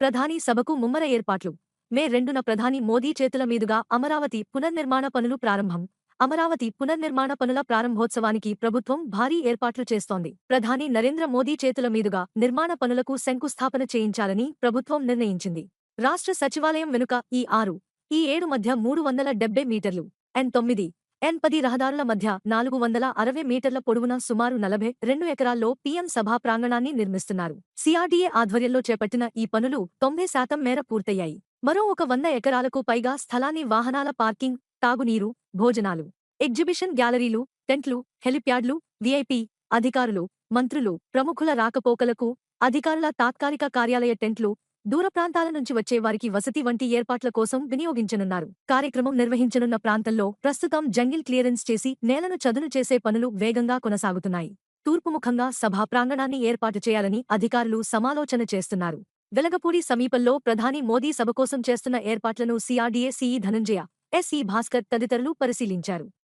ప్రధాని సభకు ముమ్మర ఏర్పాట్లు. మే రెండున ప్రధాని మోదీ చేతుల మీదుగా అమరావతి పునర్నిర్మాణ పనులు ప్రారంభం. అమరావతి పునర్నిర్మాణ పనుల ప్రారంభోత్సవానికి ప్రభుత్వం భారీ ఏర్పాట్లు చేస్తోంది. ప్రధాని నరేంద్ర మోదీ చేతుల మీదుగా నిర్మాణ పనులకు శంకుస్థాపన చేయించాలని ప్రభుత్వం నిర్ణయించింది. రాష్ట్ర సచివాలయం వెనుక ఈ ఆరు ఈ ఏడు మధ్య మూడు వందల డెబ్బై మీటర్లు ఎన్ తొమ్మిది ఎన్ పది రహదారుల మధ్య నాలుగు వందల అరవై మీటర్ల పొడవున సుమారు నలభై రెండు ఎకరాల్లో పీఎం సభా ప్రాంగణాన్ని నిర్మిస్తున్నారు. సిఆర్డీఏ ఆధ్వర్యంలో చేపట్టిన ఈ పనులు తొంభై శాతం మేర పూర్తయ్యాయి. మరో ఒక వంద ఎకరాలకు పైగా స్థలాన్ని వాహనాల పార్కింగ్ తాగునీరు భోజనాలు ఎగ్జిబిషన్ గ్యాలరీలు టెంట్లు హెలిప్యాడ్లు విఐపి అధికారులు మంత్రులు ప్రముఖుల రాకపోకలకు అధికారుల తాత్కాలిక కార్యాలయ టెంట్లు దూర ప్రాంతాల నుంచి వచ్చే వారికి వసతి వంటి ఏర్పాట్ల కోసం వినియోగించనున్నారు. కార్యక్రమం నిర్వహించనున్న ప్రాంతంలో ప్రస్తుతం జంగిల్ క్లియరెన్స్ చేసి నేలను చదును చేసే పనులు వేగంగా కొనసాగుతున్నాయి. తూర్పుముఖంగా సభా ప్రాంగణాన్ని ఏర్పాటు చేయాలని అధికారులు సమాలోచన చేస్తున్నారు. వెలగపూడి సమీపంలో ప్రధాని మోదీ సభ కోసం చేస్తున్న ఏర్పాట్లను CRDA CE Dhananjaya SE Bhaskar తదితరులు పరిశీలించారు.